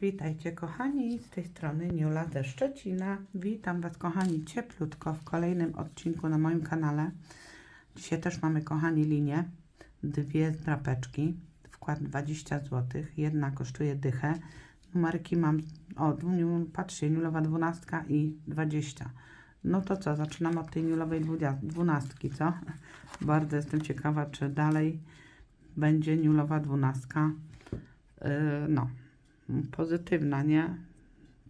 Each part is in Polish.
Witajcie kochani, z tej strony Niula ze Szczecina. Witam Was kochani cieplutko w kolejnym odcinku na moim kanale. Dzisiaj też mamy kochani linię, dwie drapeczki, wkład 20 zł, jedna kosztuje dychę. Numerki mam, o patrzcie, Niulowa 12 i 20. No to co, zaczynam od tej Niulowej 12, co? Bardzo jestem ciekawa, czy dalej będzie Niulowa 12. Yy, no, pozytywna, nie?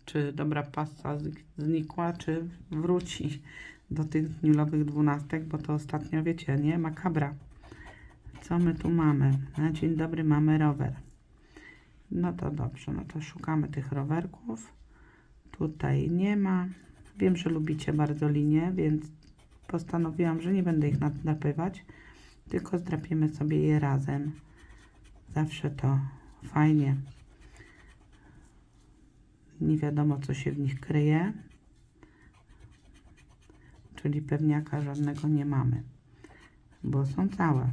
Czy dobra pasa z- znikła, czy wróci do tych niulowych dwunastek, bo to ostatnio, wiecie, nie? Makabra. Co my tu mamy? Na dzień dobry mamy rower. No to dobrze, no to szukamy tych rowerków. Tutaj nie ma. Wiem, że lubicie bardzo linie, więc postanowiłam, że nie będę ich nadrapywać, tylko zdrapiemy sobie je razem. Zawsze to fajnie nie wiadomo co się w nich kryje, czyli pewniaka żadnego nie mamy, bo są całe.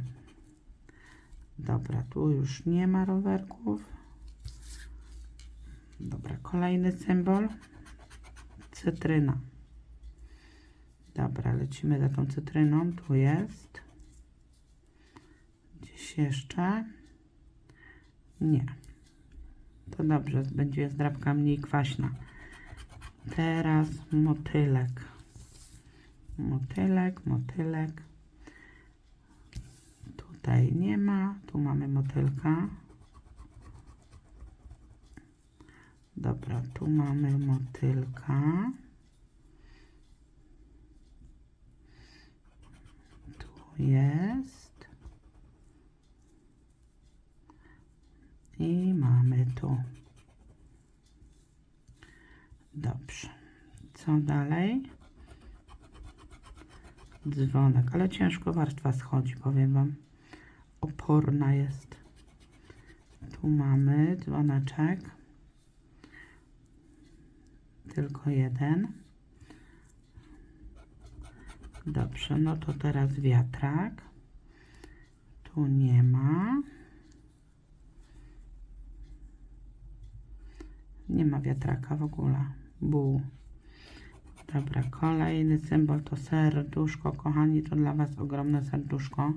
Dobra, tu już nie ma rowerków. Dobra, kolejny symbol. Cytryna. Dobra, lecimy za tą cytryną. Tu jest. Gdzieś jeszcze? Nie. To dobrze, będzie zdrabka mniej kwaśna. Teraz motylek. Motylek, motylek. Tutaj nie ma. Tu mamy motylka. Dobra, tu mamy motylka. Tu jest. I mamy tu. Dobrze. Co dalej? Dzwonek, ale ciężko warstwa schodzi, powiem Wam. Oporna jest. Tu mamy dzwoneczek. Tylko jeden. Dobrze, no to teraz wiatrak. Tu nie ma. Nie ma wiatraka w ogóle. Bu. Dobra, kolejny symbol to serduszko. Kochani, to dla Was ogromne serduszko,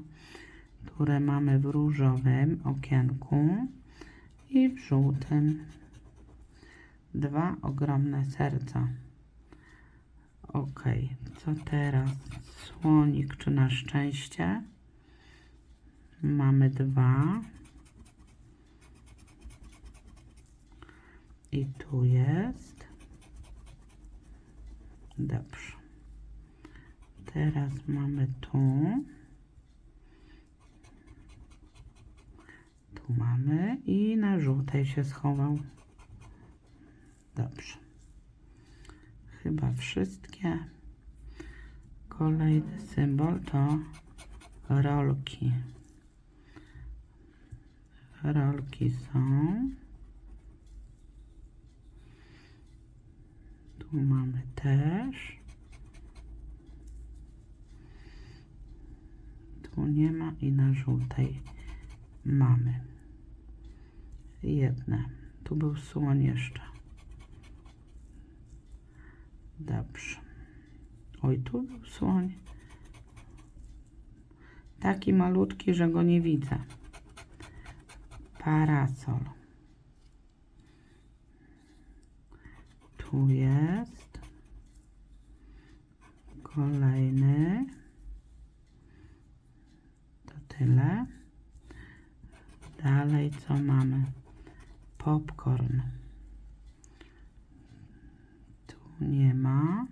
które mamy w różowym okienku i w żółtym. Dwa ogromne serca. Ok, co teraz? Słonik, czy na szczęście? Mamy dwa. I tu jest. Dobrze. Teraz mamy tu. Tu mamy i na żółtej się schował. Dobrze. Chyba wszystkie. Kolejny symbol to rolki. Rolki są. Tu mamy też. Tu nie ma i na żółtej mamy. Jedne. Tu był słoń jeszcze. Dobrze. Oj, tu był słoń. Taki malutki, że go nie widzę. Parasol. Tu jest. Kolejny. To tyle. Dalej co mamy? Popcorn. Tu nie ma.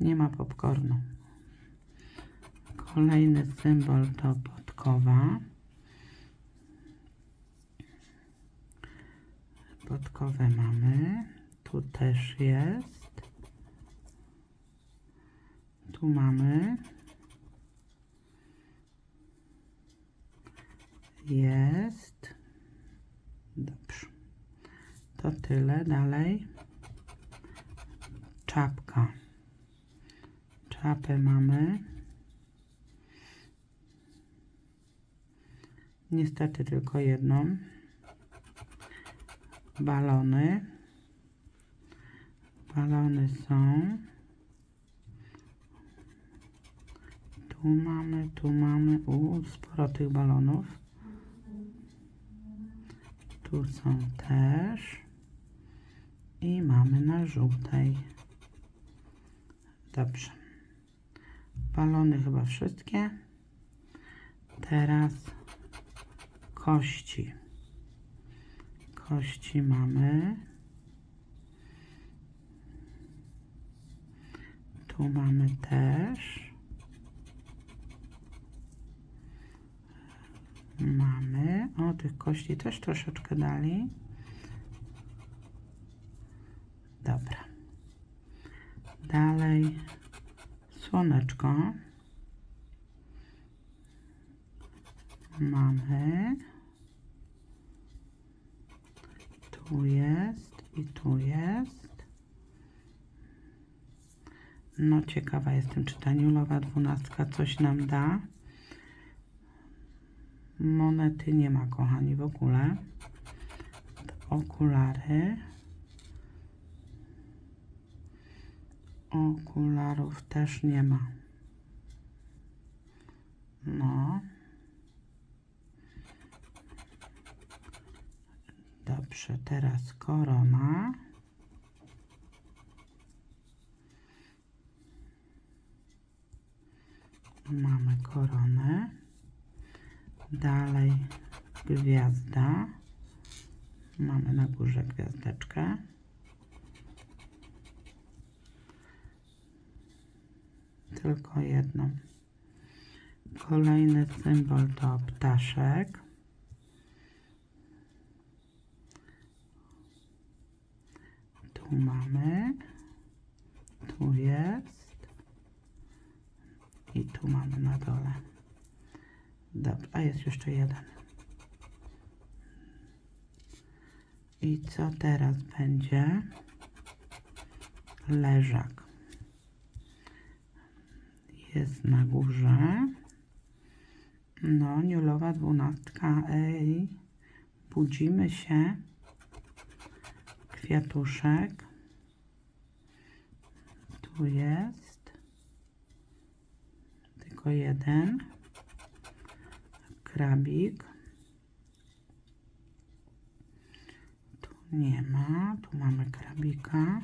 Nie ma popcornu. Kolejny symbol to podkowa. Podkowę mamy. Tu też jest. Tu mamy. Jest. Dobrze. To tyle. Dalej. Czapka. Czapę mamy. Niestety tylko jedną. Balony. Balony są. Tu mamy, tu mamy. U, sporo tych balonów. Tu są też. I mamy na żółtej. Dobrze. Balony chyba wszystkie. Teraz kości. Kości mamy. Tu mamy też. Mamy. O, tych kości też troszeczkę dali. Dobra. Dalej słoneczko. Mamy. Tu jest i tu jest. No ciekawa jestem, czy ta niulowa dwunastka coś nam da. Monety nie ma, kochani, w ogóle. Okulary. Okularów też nie ma. No. Dobrze, teraz korona. Mamy koronę. Dalej gwiazda. Mamy na górze gwiazdeczkę. Tylko jedną. Kolejny symbol to ptaszek. Tu mamy. Tu jest. I tu mamy na dole. Dobrze, a jest jeszcze jeden. I co teraz będzie? Leżak. Jest na górze. No, niulowa dwunastka. Ej, budzimy się. Kwiatuszek. Tu jest. Tylko jeden. Krabik. Tu nie ma. Tu mamy krabika.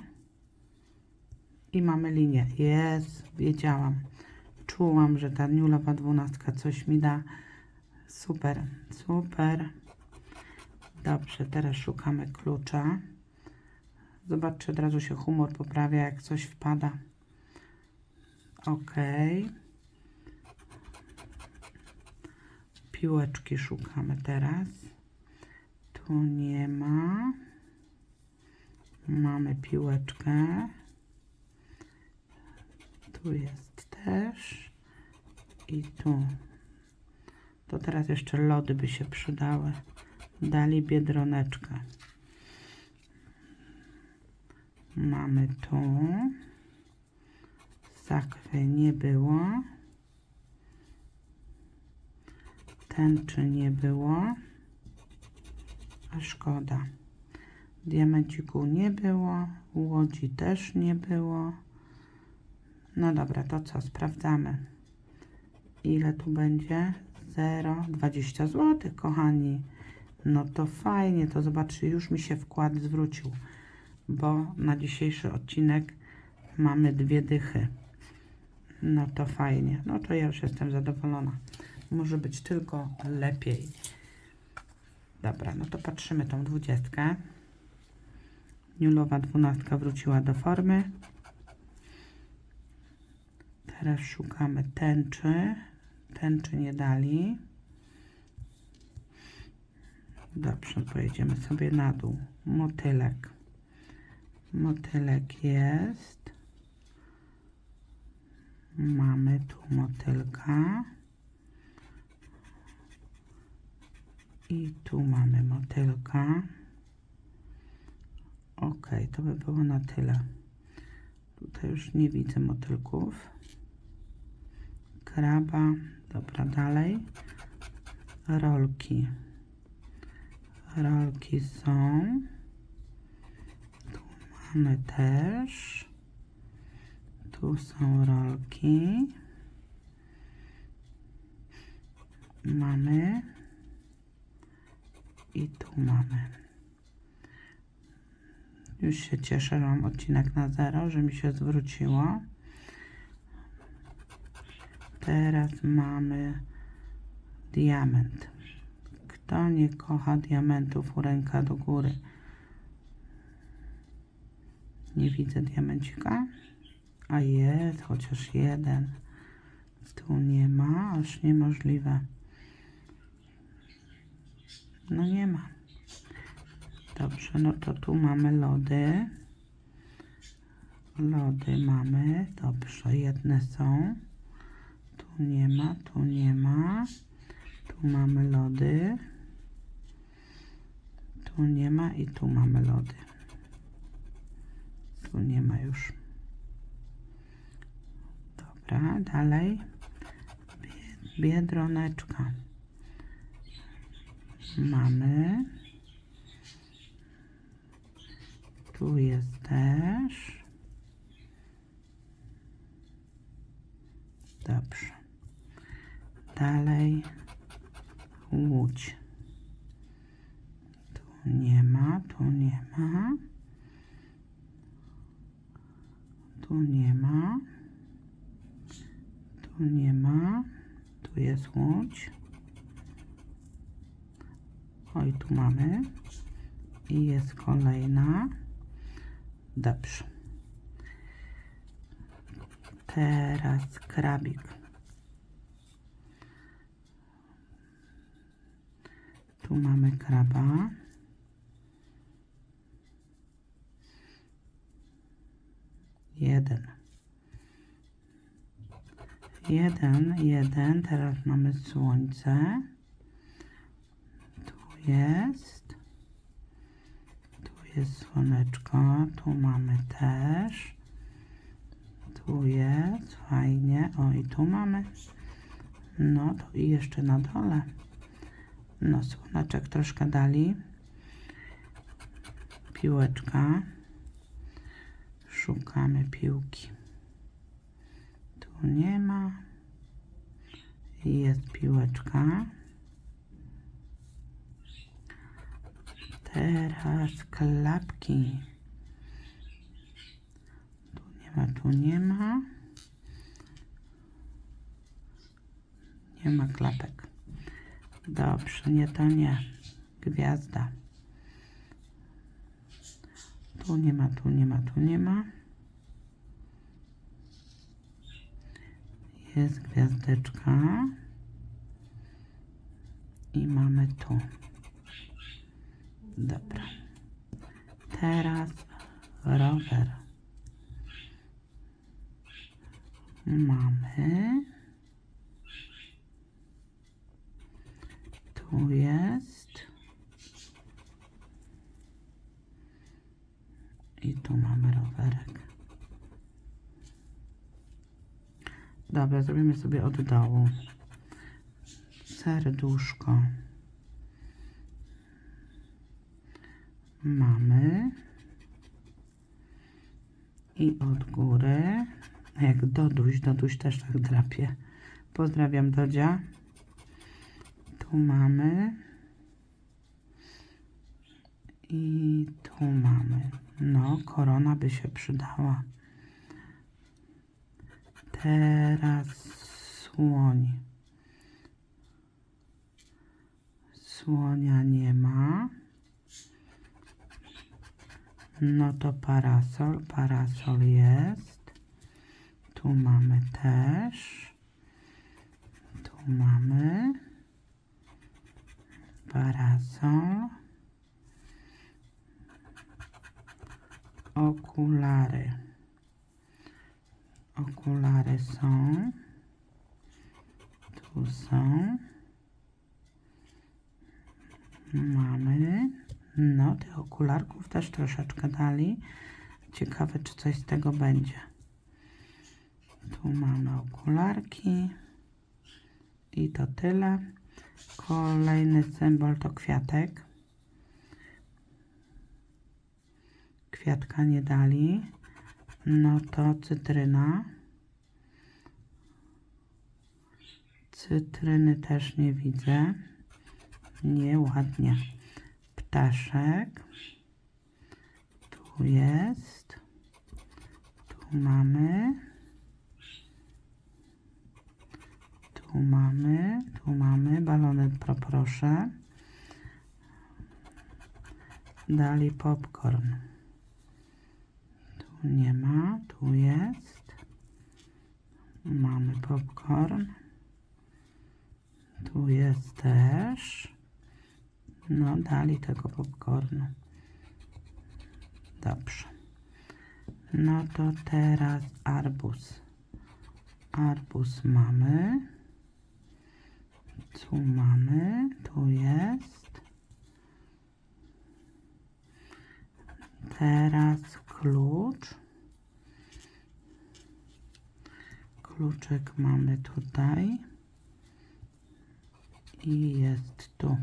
I mamy linię. Jest, wiedziałam. Czułam, że ta niulowa dwunastka coś mi da. Super, super. Dobrze, teraz szukamy klucza. Zobaczcie, od razu się humor poprawia, jak coś wpada. Ok. Piłeczki szukamy teraz. Tu nie ma. Mamy piłeczkę. Tu jest też. I tu. To teraz jeszcze lody by się przydały. Dali biedroneczkę. Mamy tu. Sakwy nie było. Tęczy nie było. A szkoda. Diamenciku nie było. Łodzi też nie było. No dobra, to co? Sprawdzamy. Ile tu będzie? 0,20 zł, kochani. No to fajnie, to zobaczcie, już mi się wkład zwrócił, bo na dzisiejszy odcinek mamy dwie dychy. No to fajnie, no to ja już jestem zadowolona. Może być tylko lepiej. Dobra, no to patrzymy tą dwudziestkę. Niulowa dwunastka wróciła do formy. Teraz szukamy tęczy. Tęczy nie dali. Dobrze, pojedziemy sobie na dół. Motylek. Motylek jest. Mamy tu motylka. I tu mamy motylka. Ok, to by było na tyle. Tutaj już nie widzę motylków. Kraba. Dobra, dalej. rolki. Rolki są. Mamy też. Tu są rolki. Mamy. I tu mamy. Już się cieszę, że mam odcinek na zero, że mi się zwróciło. Teraz mamy diament. Kto nie kocha diamentów, ręka do góry. Nie widzę diamencika. A jest, chociaż jeden. Tu nie ma, aż niemożliwe. No nie ma. Dobrze, no to tu mamy lody. Lody mamy. Dobrze, jedne są. Tu nie ma, tu nie ma. Tu mamy lody. Tu nie ma i tu mamy lody. Tu nie ma już. Dobra, dalej. Bie- Biedroneczka. Mamy. Tu jest też. Dobrze. Dalej. Łódź. Tu nie ma, tu nie ma. Tu nie ma. Tu nie ma. Tu jest łódź. Oj, tu mamy. I jest kolejna. Dobrze. Teraz krabik. Tu mamy kraba. Jeden. Jeden, jeden. Teraz mamy słońce. Tu jest. Jest słoneczko. Tu mamy też. Tu jest. Fajnie. O, i tu mamy. No, to i jeszcze na dole. No, słoneczek troszkę dali. Piłeczka. Szukamy piłki. Tu nie ma. Jest piłeczka. Teraz klapki. Tu nie ma, tu nie ma. Nie ma klapek. Dobrze, nie to nie. Gwiazda. Tu nie ma, tu nie ma, tu nie ma. Jest gwiazdeczka. I mamy tu. Dobra. Teraz rower. Mamy. Tu jest. I tu mamy rowerek. Dobra, zrobimy sobie od dołu. Serduszko. Mamy. I od góry. Jak Doduś, Doduś też tak drapie. Pozdrawiam Dodzia. Tu mamy. I tu mamy. No, korona by się przydała. Teraz słoń. Słonia nie ma. No to parasol. Parasol jest. Tu mamy też. Tu mamy. Parasol. Okulary. Okulary są. Tu są. Mamy. No, tych okularków też troszeczkę dali. Ciekawe, czy coś z tego będzie. Tu mamy okularki. I to tyle. Kolejny symbol to kwiatek. Kwiatka nie dali. No to cytryna. Cytryny też nie widzę. Nieładnie. Ptaszek. Tu jest. Tu mamy. Tu mamy. Tu mamy. Balonek proszę. Dali popcorn. Tu nie ma. Tu jest. Mamy popcorn. Tu jest też. No, dali tego popcornu. Dobrze. No to teraz arbuz. Arbuz mamy. Tu mamy. Tu jest. Teraz klucz. Kluczek mamy tutaj. I jest tu.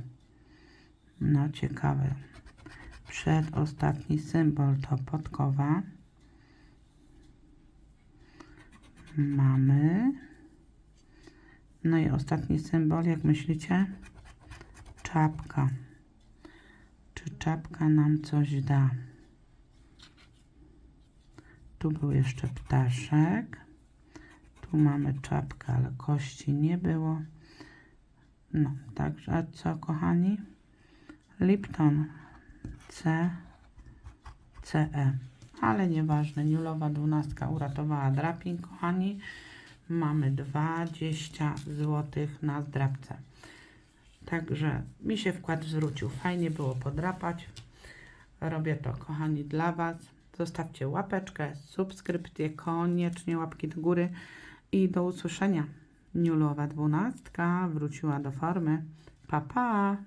No ciekawe. Przedostatni symbol to podkowa. Mamy. No i ostatni symbol, jak myślicie? Czapka. Czy czapka nam coś da? Tu był jeszcze ptaszek. Tu mamy czapkę, ale kości nie było. No, także, co kochani? Lipton C, CE. Ale nieważne, Niulowa dwunastka uratowała drapin, kochani. Mamy 20 zł na zdrabce. Także mi się wkład zwrócił. Fajnie było podrapać. Robię to, kochani, dla Was. Zostawcie łapeczkę, subskrypcję, koniecznie łapki do góry i do usłyszenia. Niulowa dwunastka wróciła do formy. Pa, pa!